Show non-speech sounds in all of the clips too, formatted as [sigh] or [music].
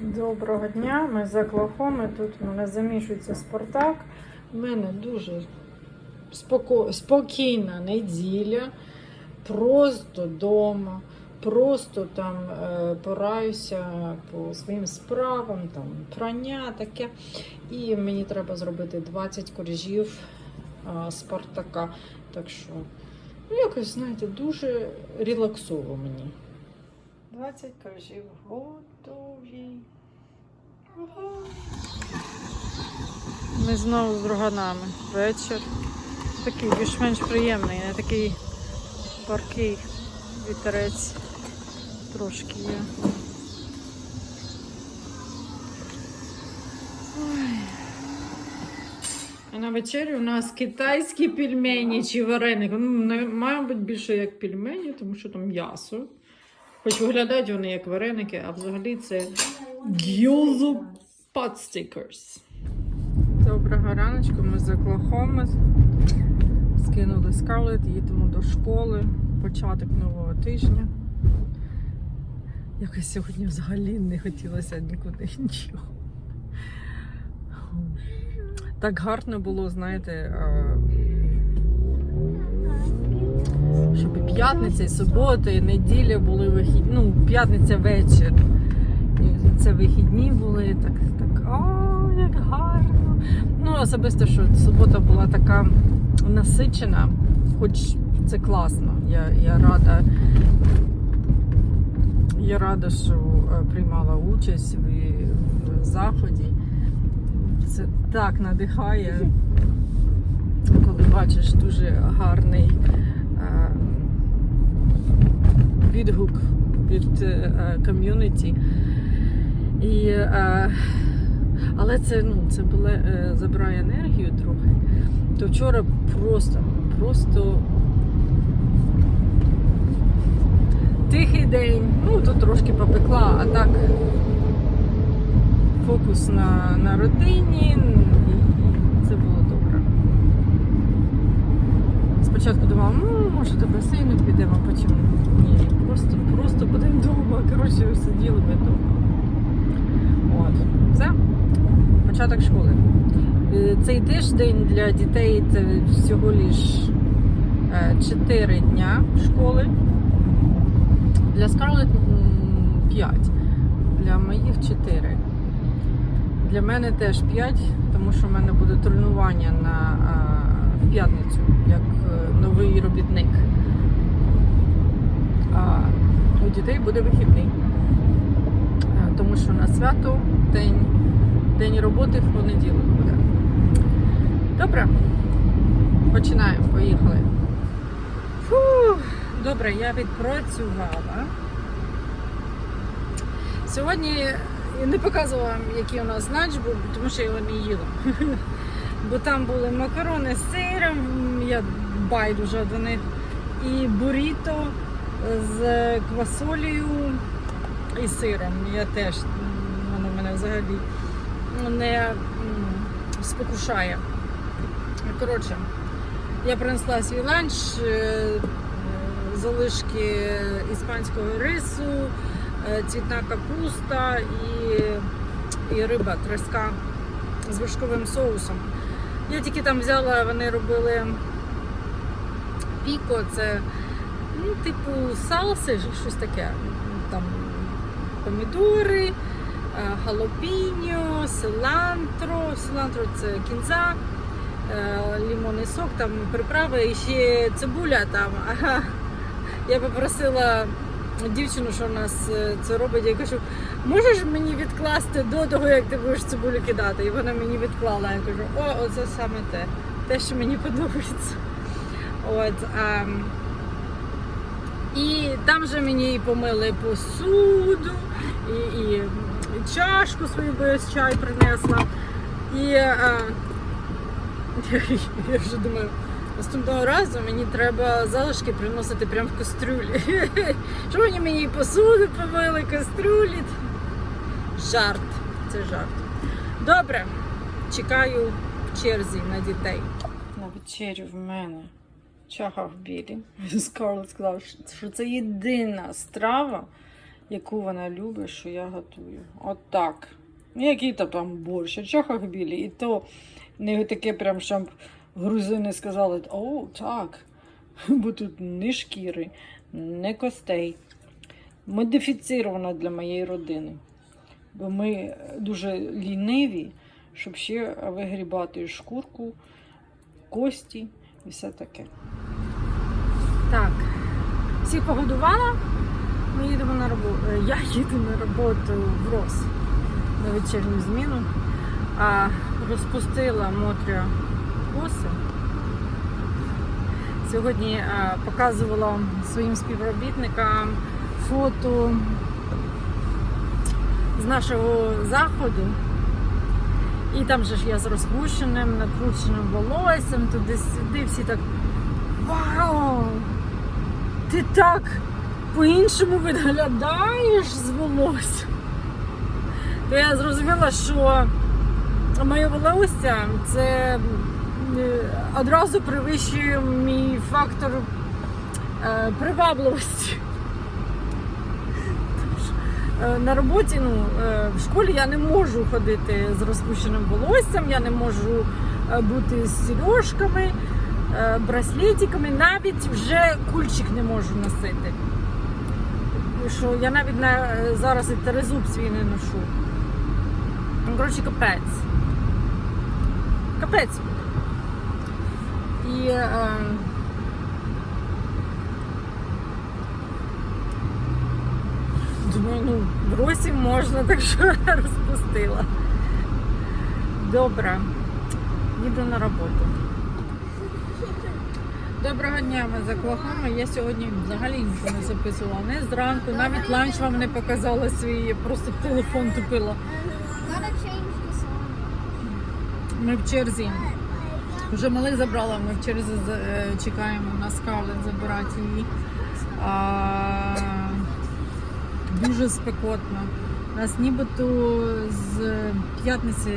Доброго дня, ми з Оклахоми. Тут у мене замішується Спартак. У мене дуже споко... спокійна неділя. Просто вдома, просто там е, пораюся по своїм справам, там прання таке. І мені треба зробити 20 коржів е, Спартака. Так що, ну якось, знаєте, дуже релаксово мені. 20 коржів готові. Ми знову з друганами. Вечір. Такий більш-менш приємний, не такий паркий вітерець. Трошки є. Ой. А на вечері у нас китайські пельмені чи вареники. Ну, мабуть, більше як пельмені, тому що там м'ясо. Хоч виглядають вони як вареники, а взагалі це гьозу подстікерс. Доброго раночку, ми з Оклахоми. Скинули Скарлет, їдемо до школи. Початок нового тижня. Якось сьогодні взагалі не хотілося нікуди нічого. Так гарно було, знаєте, щоб і п'ятниця, і субота, і неділя були вихідні. Ну, п'ятниця вечір. І це вихідні були, так, так, о, як гарно. Ну, особисто, що субота була така насичена, хоч це класно. Я, я рада. Я рада, що е, приймала участь в, заході. Це так надихає, коли бачиш дуже гарний відгук від е, ком'юніті. І, е, але це, ну, це буле, е, забирає енергію трохи. То вчора просто, просто тихий день. Ну, тут трошки попекла, а так фокус на, на родині. І це було добре. Спочатку думала, ну, може до басейну підемо, а потім ні, просто, просто будемо вдома. Коротше, сиділи ми вдома. Все. Початок школи. Е, Цей тиждень для дітей це всього лиш 4 дня школи. Для Скарлет 5. Для моїх 4. Для мене теж 5, тому що в мене буде тренування на, в п'ятницю, як е, новий робітник. А у дітей буде вихідний. Тому що на свято день, день роботи в понеділок буде. Добре. Починаємо, поїхали. Фу, добре, я відпрацювала. Сьогодні я не показувала вам, який у нас знач тому що я його не їла. [laughs] Бо там були макарони з сиром, я байдужа до них, і буріто з квасолею і сиром. Я теж, воно мене взагалі не спокушає. Коротше, я принесла свій ланч, е, залишки іспанського рису, е, цвітна капуста і, і риба треска з вершковим соусом. Я тільки там взяла, вони робили піко, це ну, типу салси, щось таке. Там помідори, е, халопіньо, силантро. Силантро це кінза, е, лимонний сок, там приправи і ще цибуля там. [laughs] Я попросила дівчину, що в нас е, це робить, я кажу, можеш мені відкласти до того, як ти будеш цибулю кидати? І вона мені відклала. Я кажу, о, оце саме те. Те, що мені подобається. От, а, і там же мені і помили посуду, і, і, чашку свою бо я чай принесла. І а, [laughs] я вже думаю, наступного разу мені треба залишки приносити прямо в кастрюлі. [laughs] Що вони мені і посуду помили, кастрюлі. Жарт. Це жарт. Добре, чекаю в черзі на дітей. На вечерю в мене чага в білі. Скарлет сказав, що це єдина страва, яку вона любить, що я готую. От так. Ну, Який то там борщ, а чохах білі. І то не таке прям, щоб грузини сказали, о, так. [laughs] Бо тут не шкіри, не костей. Модифіцировано для моєї родини. Бо ми дуже ліниві, щоб ще вигрібати шкурку, кості і все таке. Так, всіх погодувала. Ми їдемо на роботу. Я їду на роботу в РОС на вечірню зміну. А розпустила Мотря коси. Сьогодні а, показувала своїм співробітникам фото з нашого заходу. І там же ж я з розпущеним, накрученим волоссям, туди-сюди, всі так Вау! Ти так по-іншому виглядаєш з волоссям. То я зрозуміла, що моє волосся це е, одразу перевищує мій фактор е, привабливості. Е, На роботі, ну, е, в школі я не можу ходити з розпущеним волоссям, я не можу е, бути з сережками, браслетиками, навіть вже кульчик не можу носити. Що я навіть на, зараз і терезуб свій не ношу. Ну, коротше, капець. Капець. І е, думаю, ну, в можна, так що [laughs] розпустила. Добре. Їду на роботу. Доброго дня, ми за Клахами. Я сьогодні взагалі нічого не записувала. Не зранку, навіть ланч вам не показала свій, я просто в телефон тупила. Ми в черзі. Вже малих забрала, ми в черзі е, чекаємо на скарлет забирати її. А, дуже спекотно. У нас нібито з п'ятниці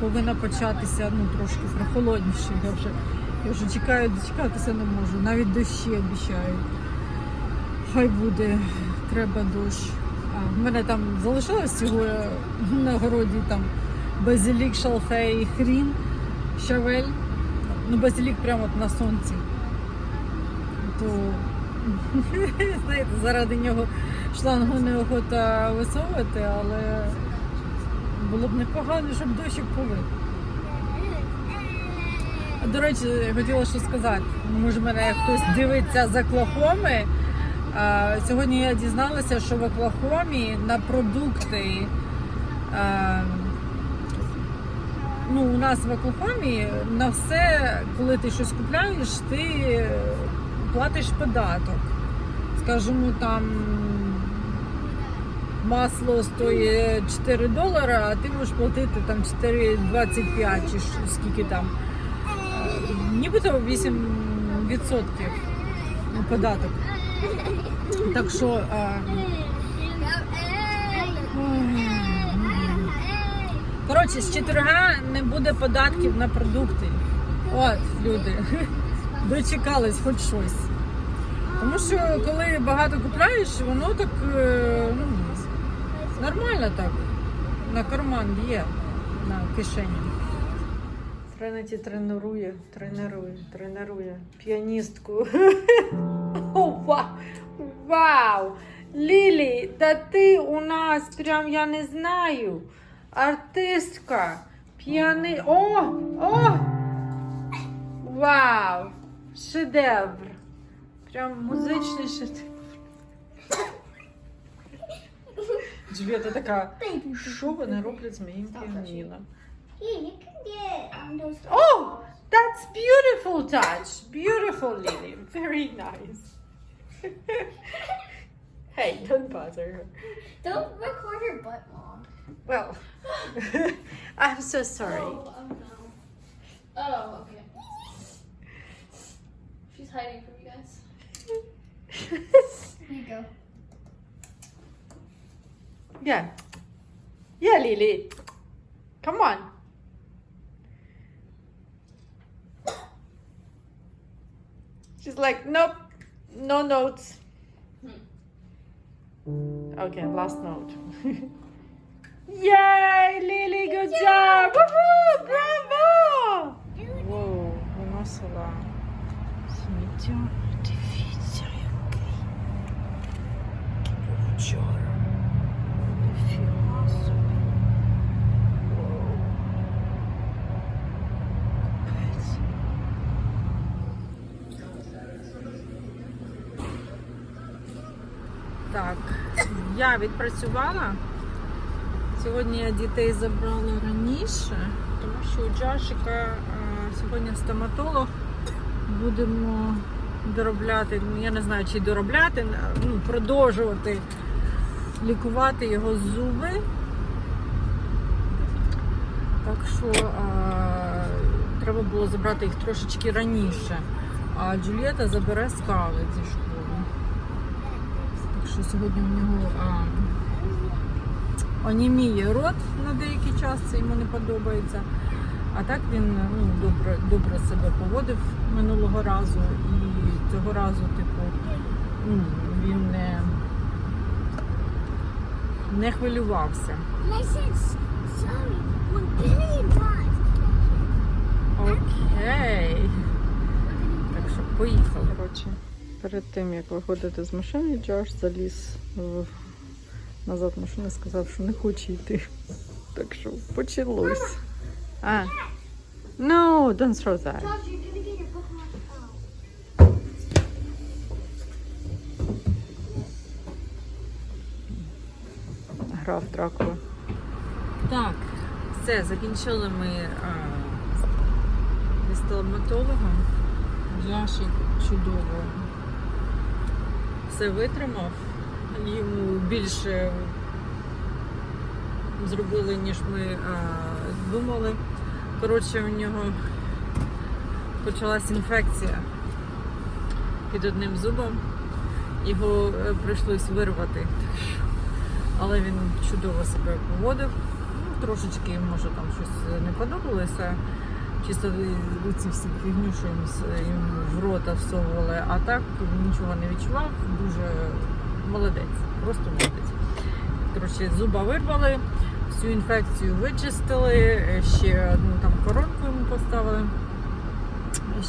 повинна початися ну, трошки прохолодніше. Я вже, я вже чекаю, дочекатися не можу. Навіть дощі обіцяють. Хай буде, треба дощ. В мене там залишилось цього е, на городі там базилік, шалфей, хрін, щавель. Ну, базилік прямо на сонці. То, знаєте, заради нього шлангу неохота висовувати, але було б непогано, щоб дощик полив. До речі, хотіла що сказати. Може, мене хтось дивиться з Оклахоми. Сьогодні я дізналася, що в Оклахомі на продукти. Ну, у нас в Оклахомі на все, коли ти щось купляєш, ти платиш податок. Скажімо, там масло стоїть 4 долара, а ти можеш платити там 4,25 чи скільки там. Нібито 8% податок. Так що. Коротше, з четверга не буде податків на продукти. От, люди, дочекались хоч щось. Тому що коли багато купляєш, воно так е, ну, нормально так. На карман є, на кишені. Тренаті тренує, тренує, тренує піаністку. [laughs] Вау! Лілі, та ти у нас прям я не знаю. Артистка, піани. О! О! Вау! Шедевр! Прям музичний шедевр. Джульєта така, що вони роблять з моїм піаніном? Here, you can get um, those. Oh, that's beautiful touch. Beautiful, Lily. Very nice. [laughs] hey, don't bother her. Don't record your butt, mom. Well, [laughs] I'm so sorry. Oh, oh no. Oh, okay. Hiding from you guys. [laughs] Here you go. Yeah. Yeah, Lily. Come on. She's like, nope, no notes. Hmm. Okay, last note. [laughs] Yay, Lily, good job! Woohoo! Bravo! Я відпрацювала. Сьогодні я дітей забрала раніше, тому що у Джашика е, сьогодні стоматолог. Будемо доробляти, ну я не знаю, чи доробляти, ну, продовжувати лікувати його зуби. Так що е, треба було забрати їх трошечки раніше. А Джульєта забере скали зі школи. Що сьогодні у нього а, оніміє рот на деякий час, це йому не подобається. А так він ну, добре, добре себе поводив минулого разу і цього разу, типу, ну, він не, не хвилювався. Окей. Так що поїхали. Коротше, перед тим як виходити з машини, Джош заліз в... назад в машину і сказав, що не хоче йти. Так що почалось. А. No, don't throw that. Грав Дракула. Так, все, закінчили ми а, зі стоматологом. Джашик чудово все витримав. Йому більше зробили, ніж ми а, думали. Коротше, у нього почалась інфекція під одним зубом. Його е, прийшлось вирвати. Але він чудово себе поводив. Ну, Трошечки, може, там щось не подобалося. Чисто ці всі фігню, що с- в рота всовували, а так нічого не відчував. Дуже молодець, просто молодець. Коротше, зуба вирвали, всю інфекцію вичистили, ще одну там коронку йому поставили.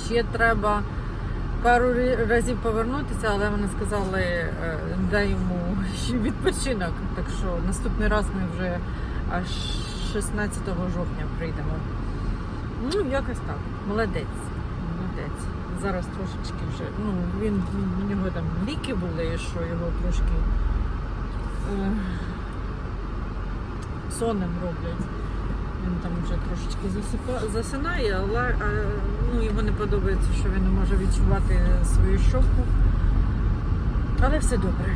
Ще треба пару разів повернутися, але вони сказали, е, дай йому ще відпочинок. Так що наступний раз ми вже аж 16 жовтня прийдемо. Ну, якось так. Молодець. Молодець. Зараз трошечки вже. Ну, він у нього там ліки були, що його трошки е, сонним роблять. Він там вже трошечки засипа, засинає, але е, ну, йому не подобається, що він може відчувати свою щоку. Але все добре.